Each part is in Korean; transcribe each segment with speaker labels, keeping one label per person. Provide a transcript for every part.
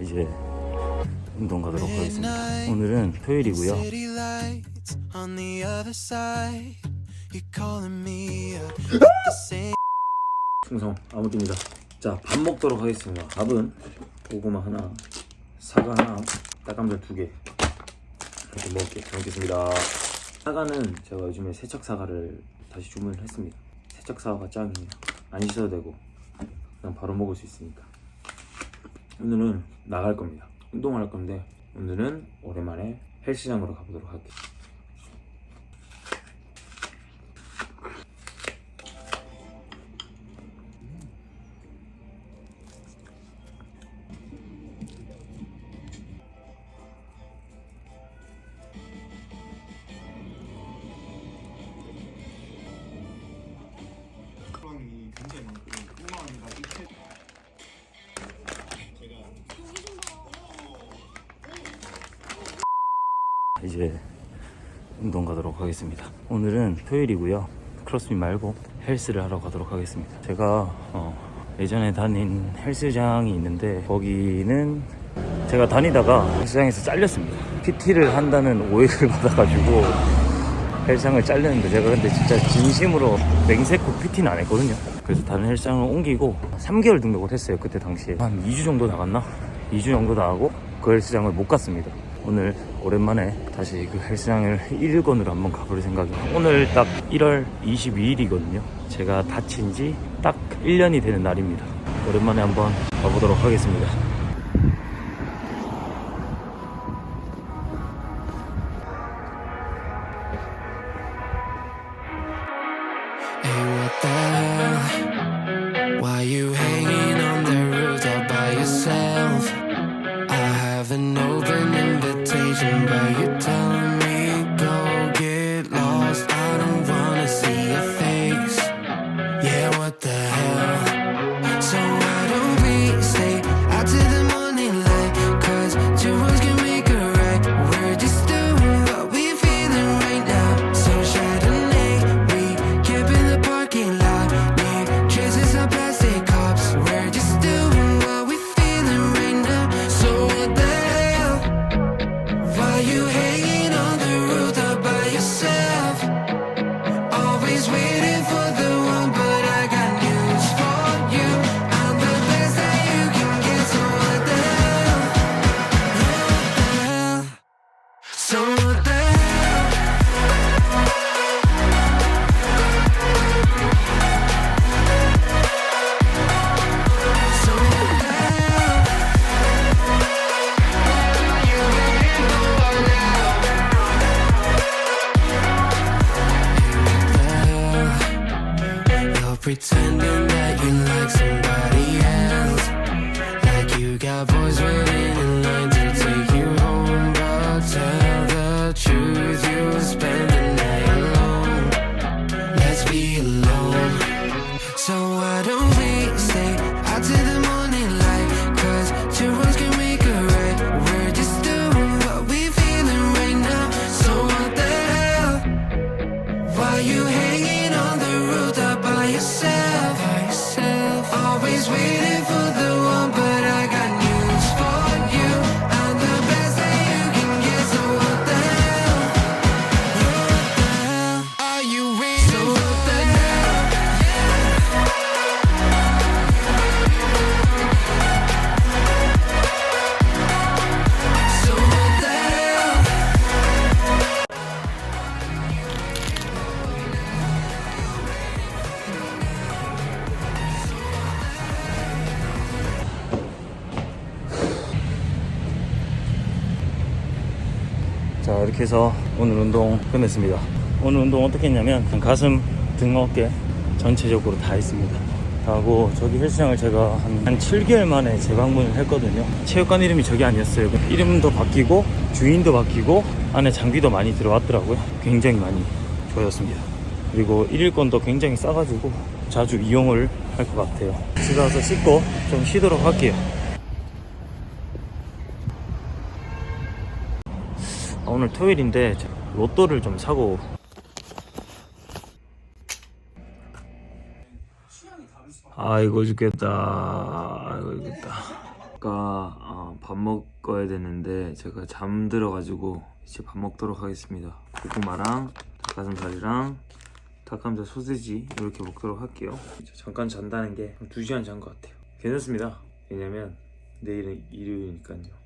Speaker 1: 이제 운동 가도록 하겠습니다. 오늘은 토요일이고요. 충성 아무띠입니다. 자, 밥 먹도록 하겠습니다. 밥은 고구마 하나, 사과 하나, 닭감자 두 개. 이렇게 먹을게요. 잘 먹겠습니다. 사과는 제가 요즘에 세척 사과를 다시 주문을 했습니다. 세척 사과가 짱이에요. 안 씻어도 되고 그냥 바로 먹을 수 있으니까. 오늘은 나갈 겁니다. 운동을 할 건데 오늘은 오랜만에 헬스장으로 가보도록 할게요. 이제 운동 가도록 하겠습니다. 오늘은 토요일이고요. 크로스핏 말고 헬스를 하러 가도록 하겠습니다. 제가 어, 예전에 다닌 헬스장이 있는데 거기는 제가 다니다가 헬스장에서 잘렸습니다. PT를 한다는 오해를 받아가지고 헬스장을 잘렸는데 제가 근데 진짜 진심으로 맹세코 PT는 안 했거든요. 그래서 다른 헬스장을 옮기고 3개월 등록을 했어요. 그때 당시에 한 2주 정도 나갔나? 2주 정도 나가고 그 헬스장을 못 갔습니다. 오늘 오랜만에 다시 그 헬스장을 1일권으로 한번 가볼 생각이에요. 오늘 딱 1월 22일이거든요. 제가 다친 지 딱 1년이 되는 날입니다. 오랜만에 한번 가보도록 하겠습니다.
Speaker 2: Hey, pretending that you like somebody else. Like you got boys
Speaker 1: 이렇게 해서 오늘 운동 끝냈습니다. 오늘 운동 어떻게 했냐면 가슴 등 어깨 전체적으로 다 했습니다. 다 하고 저기 헬스장을 제가 한, 한 7개월 만에 재방문을 했거든요. 체육관 이름이 저기 아니었어요. 이름도 바뀌고 주인도 바뀌고 안에 장비도 많이 들어왔더라고요. 굉장히 많이 좋아졌습니다. 그리고 1일권도 굉장히 싸가지고 자주 이용을 할 것 같아요. 집에 와서 씻고 좀 쉬도록 할게요 아, 오늘 토요일인데 저 로또를 좀 사고 아이고 죽겠다 아이고 죽겠다 아까 어, 밥 먹어야 되는데 제가 잠들어 가지고 이제 밥 먹도록 하겠습니다. 고구마랑 닭가슴살이랑 닭감자 소세지 이렇게 먹도록 할게요. 잠깐 잔다는 게 2시간 잔 것 같아요. 괜찮습니다. 왜냐면 내일은 일요일이니까요.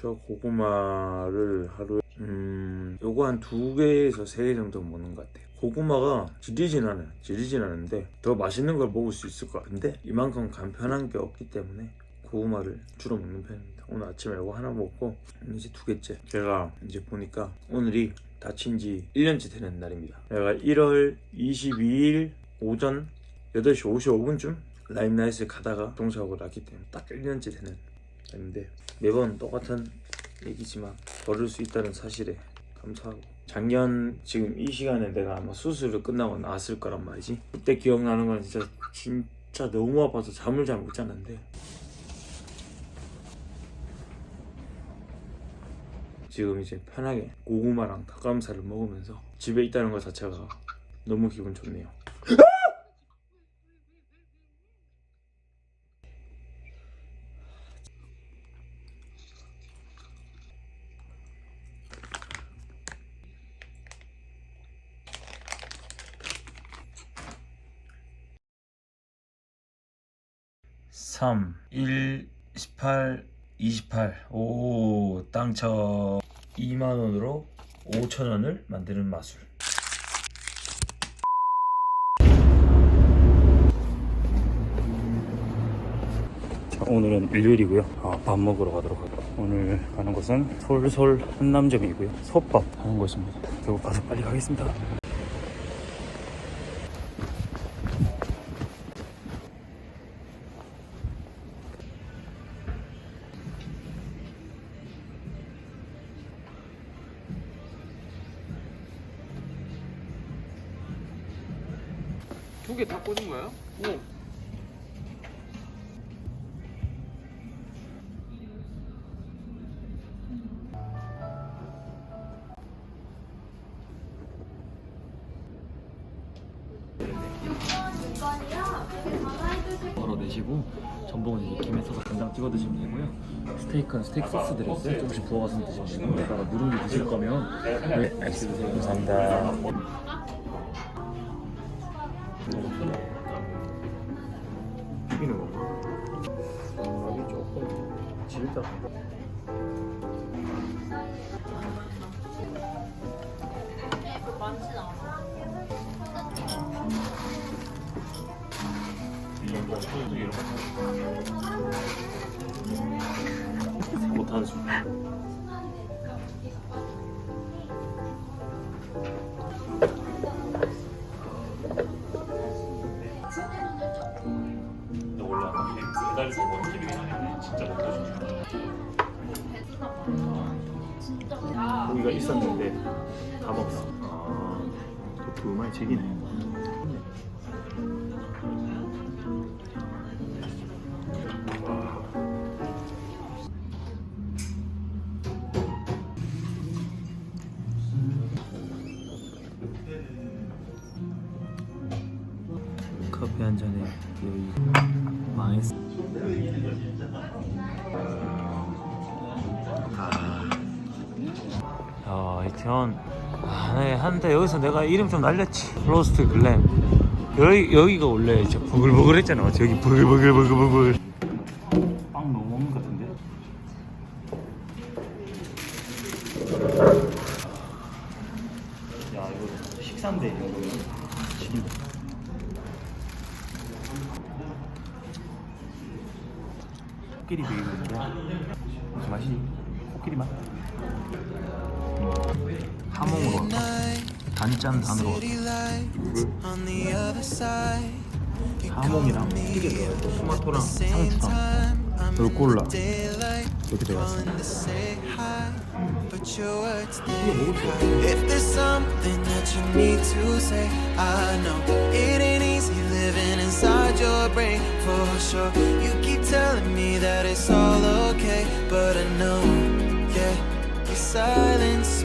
Speaker 1: 저 고구마를 하루에 음 요거 한 두 개에서 세 개 정도 먹는 것 같아요. 고구마가 질리진 않아요. 질리진 않은데 더 맛있는 걸 먹을 수 있을 것 같은데 이만큼 간편한 게 없기 때문에 고구마를 주로 먹는 편입니다. 오늘 아침에 이거 하나 먹고 이제 두 개째 제가 이제 보니까 오늘이 다친 지 1년째 되는 날입니다. 내가 1월 22일 오전 8시 55분쯤 라임라이트를 가다가 동사하고 났기 때문에 딱 1년째 되는 날인데 매번 똑같은 얘기지만 걸을 수 있다는 사실에 감사하고 작년 지금 이 시간에 내가 아마 수술을 끝나고 나왔을 거란 말이지. 그때 기억나는 건 진짜 진짜 너무 아파서 잠을 잘 못 잤는데. 지금 이제 편하게 고구마랑 닭가슴살을 먹으면서 집에 있다는 것 자체가 너무 기분 좋네요 삼, 일, 18, 28. 오, 땅쳐 2만 원으로 5천 원을 만드는 마술. 자, 오늘은 일요일이고요. 아, 밥 먹으러 가도록 하겠습니다. 오늘 가는 곳은 솔솔 한남점이고요. 솥밥 하는 곳입니다. 배고파서 빨리 가겠습니다.
Speaker 3: 두 개 다 꽂은 거야? 오.
Speaker 1: 바로 내시고 전복은 김에 써서 간장 찍어 드시면 되고요. 스테이크는 스테이크 소스 들어있어요. 조금씩 부어가서 드시면 되고 여기다가 누룽지 드실 거면 네, 알겠습니다. 감사합니다. 튀기는 건가? 밥이 조금 질다. 못하는 수. 고기가 있었는데 다 먹었어. 아, 또두 마리 책이네. 커피 한 잔에 여유 망했어. 아, 이태원. 아, 네, 한데 여기서 내가 이름 좀 날렸지. 로스트 글램. 여기 여기가 원래 저 버글버글 했잖아. 저기 버글버글 버글버글. 빵 너무 먹는 것 같은데. 야 이거 식사인데 이거. 코끼리 베이글인데 무슨 맛이? 코끼리 맛? 하몽으로 왔다 단짠 단으로 왔다. 하몽이랑 튀게 들어가고 토마토랑 상추랑 롤콜라 이렇게 들어갔어
Speaker 2: to say hi, but your words they cry. If there's something that you need to say, I know it ain't easy living inside your brain for sure. You keep telling me that it's all okay, but I know, yeah, you're silence